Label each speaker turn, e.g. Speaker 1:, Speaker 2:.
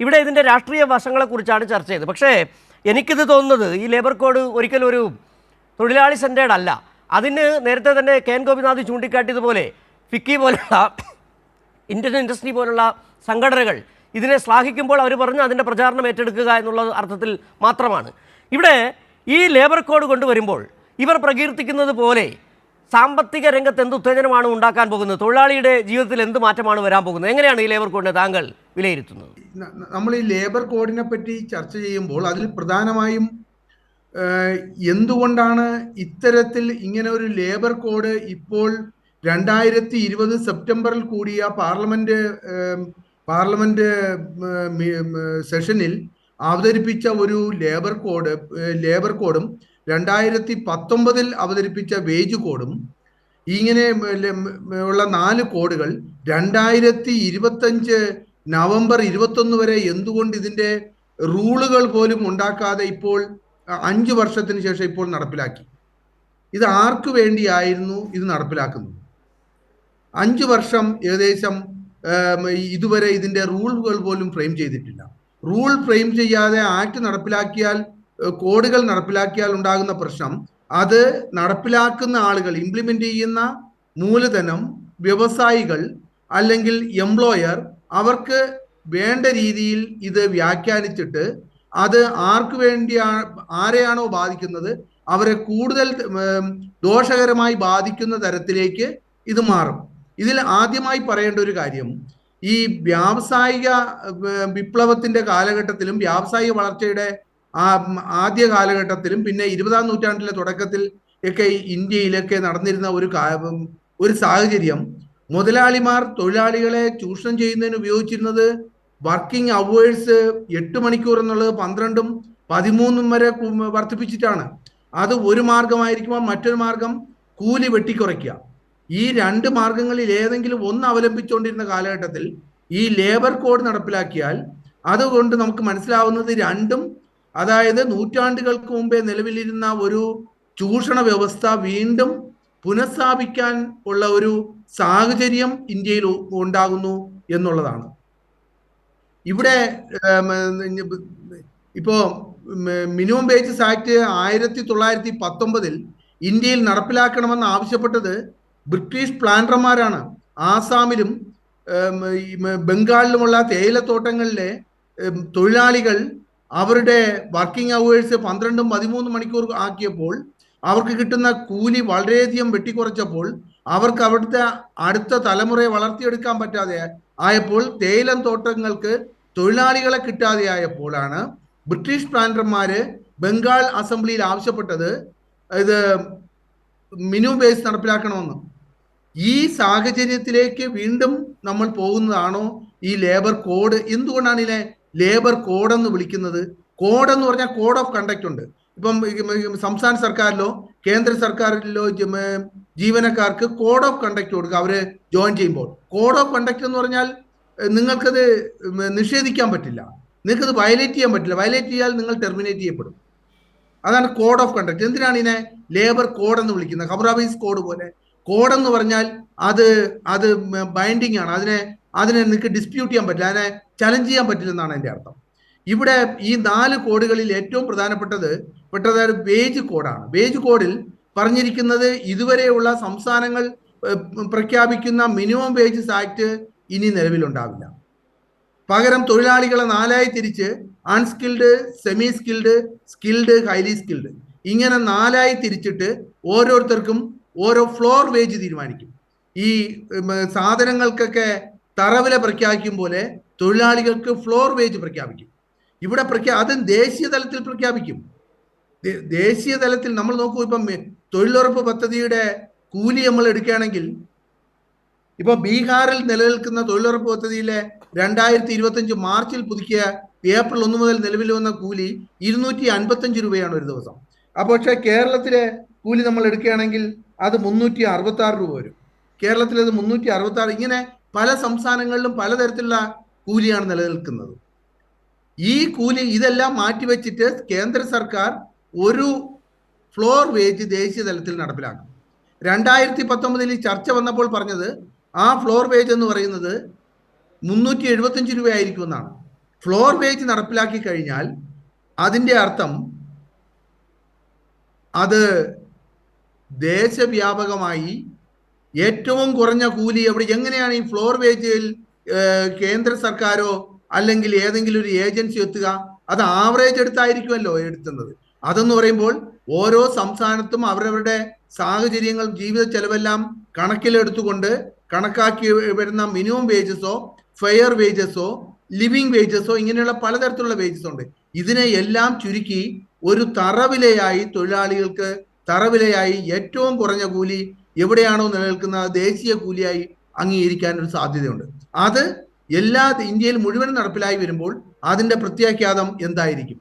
Speaker 1: ഇവിടെ ഇതിന്റെ രാഷ്ട്രീയ വശങ്ങളെക്കുറിച്ചാണ് ചർച്ച ചെയ്തത്. പക്ഷേ എനിക്കിത് തോന്നുന്നത് ഈ ലേബർ കോഡ് ഒരിക്കലും ഒരു തൊഴിലാളി സെന്റേഡ് അല്ല. അതിന് നേരത്തെ തന്നെ കെ എൻ ഗോപിനാഥ് ചൂണ്ടിക്കാട്ടിയതുപോലെ ഫിക്കി പോലുള്ള ഇന്ത്യൻ ഇൻഡസ്ട്രി പോലുള്ള സംഘടനകൾ ഇതിനെ ശ്ലാഘിക്കുമ്പോൾ അവർ പറഞ്ഞ് അതിന്റെ പ്രചാരണം ഏറ്റെടുക്കുക എന്നുള്ള അർത്ഥത്തിൽ മാത്രമാണ്. ഇവിടെ ഈ ലേബർ കോഡ് കൊണ്ടുവരുമ്പോൾ ഇവർ പ്രകീർത്തിക്കുന്നത് പോലെ സാമ്പത്തിക രംഗത്ത് എന്ത് ഉത്തേജനമാണ് ഉണ്ടാക്കാൻ പോകുന്നത്? തൊഴിലാളിയുടെ ജീവിതത്തിൽ എന്ത് മാറ്റമാണ് വരാൻ പോകുന്നത്? എങ്ങനെയാണ് ഈ ലേബർ കോഡിനെ താങ്കൾ വിലയിരുത്തുന്നത്?
Speaker 2: നമ്മൾ ഈ ലേബർ കോഡിനെ പറ്റി ചർച്ച ചെയ്യുമ്പോൾ അതിൽ പ്രധാനമായും എന്തുകൊണ്ടാണ് ഇത്തരത്തിൽ ഇങ്ങനെ ഒരു ലേബർ കോഡ് ഇപ്പോൾ രണ്ടായിരത്തി ഇരുപത് സെപ്റ്റംബറിൽ കൂടിയ പാർലമെന്റ് പാർലമെന്റ് സെഷനിൽ അവതരിപ്പിച്ച ഒരു ലേബർ കോഡ് ലേബർ കോഡും രണ്ടായിരത്തി പത്തൊമ്പതിൽ അവതരിപ്പിച്ച വേജ് കോഡും ഇങ്ങനെ ഉള്ള നാല് കോഡുകൾ രണ്ടായിരത്തി ഇരുപത്തഞ്ച് നവംബർ ഇരുപത്തൊന്ന് വരെ എന്തുകൊണ്ട് ഇതിന്റെ റൂളുകൾ പോലും ഉണ്ടാക്കാതെ ഇപ്പോൾ അഞ്ചു വർഷത്തിന് ശേഷം ഇപ്പോൾ നടപ്പിലാക്കി. ഇത് ആർക്കു വേണ്ടിയായിരുന്നു ഇത് നടപ്പിലാക്കുന്നത്? അഞ്ച് വർഷം ഏകദേശം ഇതുവരെ ഇതിന്റെ റൂളുകൾ പോലും ഫ്രെയിം ചെയ്തിട്ടില്ല. റൂൾ ഫ്രെയിം ചെയ്യാതെ ആക്ട് നടപ്പിലാക്കിയാൽ കോഡുകൾ നടപ്പിലാക്കിയാൽ ഉണ്ടാകുന്ന പ്രശ്നം അത് നടപ്പിലാക്കുന്ന ആളുകൾ ഇംപ്ലിമെന്റ് ചെയ്യുന്ന മൂലധനം വ്യവസായികൾ അല്ലെങ്കിൽ എംപ്ലോയർ അവർക്ക് വേണ്ട രീതിയിൽ ഇത് വ്യാഖ്യാനിച്ചിട്ട് അത് ആർക്ക് വേണ്ടിയാ ആരെയാണോ ബാധിക്കുന്നത് അവരെ കൂടുതൽ ദോഷകരമായി ബാധിക്കുന്ന തരത്തിലേക്ക് ഇത് മാറും. ഇതിൽ ആദ്യമായി പറയേണ്ട ഒരു കാര്യം ഈ വ്യാവസായിക വിപ്ലവത്തിന്റെ കാലഘട്ടത്തിലും വ്യാവസായിക വളർച്ചയുടെ ആ ആദ്യ കാലഘട്ടത്തിലും പിന്നെ ഇരുപതാം നൂറ്റാണ്ടിലെ തുടക്കത്തിൽ ഒക്കെ ഇന്ത്യയിലൊക്കെ നടന്നിരുന്ന ഒരു ഒരു സാഹചര്യം. മുതലാളിമാർ തൊഴിലാളികളെ ചൂഷണം ചെയ്യുന്നതിന് ഉപയോഗിച്ചിരുന്നത് വർക്കിംഗ് അവേഴ്സ് എട്ട് മണിക്കൂർ എന്നുള്ളത് പന്ത്രണ്ടും പതിമൂന്നും വരെ വർദ്ധിപ്പിച്ചിട്ടാണ്. അത് ഒരു മാർഗമായിരിക്കുമ്പോൾ മറ്റൊരു മാർഗം കൂലി വെട്ടിക്കുറയ്ക്കുക. ഈ രണ്ട് മാർഗങ്ങളിൽ ഏതെങ്കിലും ഒന്ന് അവലംബിച്ചുകൊണ്ടിരുന്ന കാലഘട്ടത്തിൽ ഈ ലേബർ കോഡ് നടപ്പിലാക്കിയാൽ അതുകൊണ്ട് നമുക്ക് മനസ്സിലാവുന്നത് രണ്ടും അതായത് നൂറ്റാണ്ടുകൾക്ക് മുമ്പേ നിലവിലിരുന്ന ഒരു ചൂഷണ വ്യവസ്ഥ വീണ്ടും പുനഃസ്ഥാപിക്കാൻ ഉള്ള ഒരു സാഹചര്യം ഇന്ത്യയിൽ ഉണ്ടാകുന്നു എന്നുള്ളതാണ്. ഇവിടെ ഇപ്പോ മിനിമം വേജസ് ആക്ട് ആയിരത്തി തൊള്ളായിരത്തി പത്തൊമ്പതിൽ ഇന്ത്യയിൽ നടപ്പിലാക്കണമെന്ന് ആവശ്യപ്പെട്ടത് ബ്രിട്ടീഷ് പ്ലാന്റർമാരാണ്. ആസാമിലും ബംഗാളിലുമുള്ള തേയിലത്തോട്ടങ്ങളിലെ തൊഴിലാളികൾ അവരുടെ വർക്കിംഗ് അവേഴ്സ് പന്ത്രണ്ടും പതിമൂന്നും മണിക്കൂർ ആക്കിയപ്പോൾ അവർക്ക് കിട്ടുന്ന കൂലി വളരെയധികം വെട്ടിക്കുറച്ചപ്പോൾ അവർക്ക് അവിടുത്തെ അടുത്ത തലമുറയെ വളർത്തിയെടുക്കാൻ പറ്റാതെ ആയപ്പോൾ തേയിലം തോട്ടങ്ങൾക്ക് തൊഴിലാളികളെ കിട്ടാതെ ആയപ്പോഴാണ് ബ്രിട്ടീഷ് പ്ലാനർമാര് ബംഗാൾ അസംബ്ലിയിൽ ആവശ്യപ്പെട്ടത് ഇത് മിനിമം വേജ് നടപ്പിലാക്കണമെന്ന്. ഈ സാഹചര്യത്തിലേക്ക് വീണ്ടും നമ്മൾ പോകുന്നതാണോ ഈ ലേബർ കോഡ്? എന്തുകൊണ്ടാണ് ഇതിനെ ലേബർ കോഡെന്ന് വിളിക്കുന്നത് കോഡെന്ന് പറഞ്ഞാൽ കോഡ് ഓഫ് കണ്ടക്ട് ഉണ്ട്. ഇപ്പം സംസ്ഥാന സർക്കാരിലോ കേന്ദ്ര സർക്കാരിലോ ജീവനക്കാർക്ക് കോഡ് ഓഫ് കണ്ടക്ട് കൊടുക്കുക. അവരെ ജോയിൻ ചെയ്യുമ്പോൾ കോഡ് ഓഫ് കണ്ടക്ട് എന്ന് പറഞ്ഞാൽ നിങ്ങൾക്കത് നിഷേധിക്കാൻ പറ്റില്ല. നിങ്ങൾക്കത് വയലേറ്റ് ചെയ്യാൻ പറ്റില്ല. വയലേറ്റ് ചെയ്യാൽ നിങ്ങൾ ടെർമിനേറ്റ് ചെയ്യപ്പെടും. അതാണ് കോഡ് ഓഫ് കണ്ടക്ട്. എന്തിനാണ് ഇതിനെ ലേബർ കോഡ് എന്ന് വിളിക്കുന്നത്? ഹമറാബീസ് കോഡ് പോലെ. കോഡ് എന്ന് പറഞ്ഞാൽ അത് അത് ബൈൻഡിങ് ആണ് അതിനെ അതിനെ നിങ്ങൾക്ക് ഡിസ്പ്യൂട്ട് ചെയ്യാൻ പറ്റില്ല. അതിനെ ചലഞ്ച് ചെയ്യാൻ പറ്റില്ലെന്നാണ് എന്റെ അർത്ഥം. ഇവിടെ ഈ നാല് കോഡുകളിൽ ഏറ്റവും പ്രധാനപ്പെട്ടത് പെട്ടത് വേജ് കോഡാണ് വേജ് കോഡിൽ പറഞ്ഞിരിക്കുന്നത് ഇതുവരെയുള്ള സംസ്ഥാനങ്ങൾ പ്രഖ്യാപിക്കുന്ന മിനിമം വേജസ് ആക്ട് ഇനി നിലവിലുണ്ടാവില്ല. പകരം തൊഴിലാളികളെ നാലായി തിരിച്ച് unskilled semi skilled skilled highly skilled ഇങ്ങനെ നാലായി തിരിച്ചിട്ട് ഓരോരുത്തർക്കും ഓരോ ഫ്ലോർ വേജ് തീരുമാനിക്കും. ഈ സാധനങ്ങൾക്കൊക്കെ തറവില പ്രഖ്യാപിക്കും പോലെ തൊഴിലാളികൾക്ക് ഫ്ലോർ വേജ് പ്രഖ്യാപിക്കും. ഇവിടെ പ്രഖ്യാ അതും ദേശീയ തലത്തിൽ പ്രഖ്യാപിക്കും. ദേശീയ തലത്തിൽ നമ്മൾ നോക്കൂ ഇപ്പം തൊഴിലുറപ്പ് പദ്ധതിയുടെ കൂലി നമ്മൾ എടുക്കുകയാണെങ്കിൽ ഇപ്പൊ ബീഹാറിൽ നിലനിൽക്കുന്ന തൊഴിലുറപ്പ് പദ്ധതിയിലെ രണ്ടായിരത്തി ഇരുപത്തഞ്ച് മാർച്ചിൽ പുതുക്കിയ ഏപ്രിൽ ഒന്ന് മുതൽ നിലവിൽ വന്ന കൂലി ഇരുന്നൂറ്റി അൻപത്തഞ്ച് രൂപയാണ് ഒരു ദിവസം. അപ്പോൾ പക്ഷേ കേരളത്തിലെ കൂലി നമ്മൾ എടുക്കുകയാണെങ്കിൽ അത് മുന്നൂറ്റി അറുപത്തി ആറ് രൂപ വരും. കേരളത്തിൽ അത് മുന്നൂറ്റി അറുപത്തി ആറ് ഇങ്ങനെ പല സംസ്ഥാനങ്ങളിലും പലതരത്തിലുള്ള കൂലിയാണ് നിലനിൽക്കുന്നത്. ഈ കൂലി ഇതെല്ലാം മാറ്റിവെച്ചിട്ട് കേന്ദ്ര സർക്കാർ ഒരു ഫ്ലോർ വേജ് ദേശീയ തലത്തിൽ നടപ്പിലാക്കും രണ്ടായിരത്തി പത്തൊമ്പതിൽ ചർച്ച വന്നപ്പോൾ പറഞ്ഞത് ആ ഫ്ലോർ വേജ് എന്ന് പറയുന്നത് മുന്നൂറ്റി എഴുപത്തഞ്ച് രൂപയായിരിക്കുമെന്നാണ് ഫ്ലോർ വേജ് നടപ്പിലാക്കി കഴിഞ്ഞാൽ അതിന്റെ അർത്ഥം അത് ദേശവ്യാപകമായി ഏറ്റവും കുറഞ്ഞ കൂലി എവിടെ എങ്ങനെയാണ് ഈ ഫ്ലോർ വേജിൽ കേന്ദ്ര സർക്കാരോ അല്ലെങ്കിൽ ഏതെങ്കിലും ഒരു ഏജൻസി എത്തുക? അത് ആവറേജ് എടുത്തായിരിക്കുമല്ലോ എടുത്തുന്നത്. അതെന്ന് പറയുമ്പോൾ ഓരോ സംസ്ഥാനത്തും അവരവരുടെ സാഹചര്യങ്ങൾ ജീവിത ചെലവെല്ലാം കണക്കിലെടുത്തുകൊണ്ട് കണക്കാക്കി വരുന്ന മിനിമം വേജസോ ഫെയർ വേജസോ ലിവിങ് വേജസോ ഇങ്ങനെയുള്ള പലതരത്തിലുള്ള വേജസ് ഉണ്ട്. ഇതിനെ എല്ലാം ചുരുക്കി ഒരു തറവിലയായി തൊഴിലാളികൾക്ക് തറവിലയായി ഏറ്റവും കുറഞ്ഞ കൂലി എവിടെയാണോ നിലനിൽക്കുന്ന ദേശീയ കൂലിയായി അംഗീകരിക്കാൻ ഒരു സാധ്യതയുണ്ട്. അത് എല്ലാ ഇന്ത്യയിൽ മുഴുവൻ നടപ്പിലായി വരുമ്പോൾ അതിന്റെ പ്രത്യാഘാതം എന്തായിരിക്കും?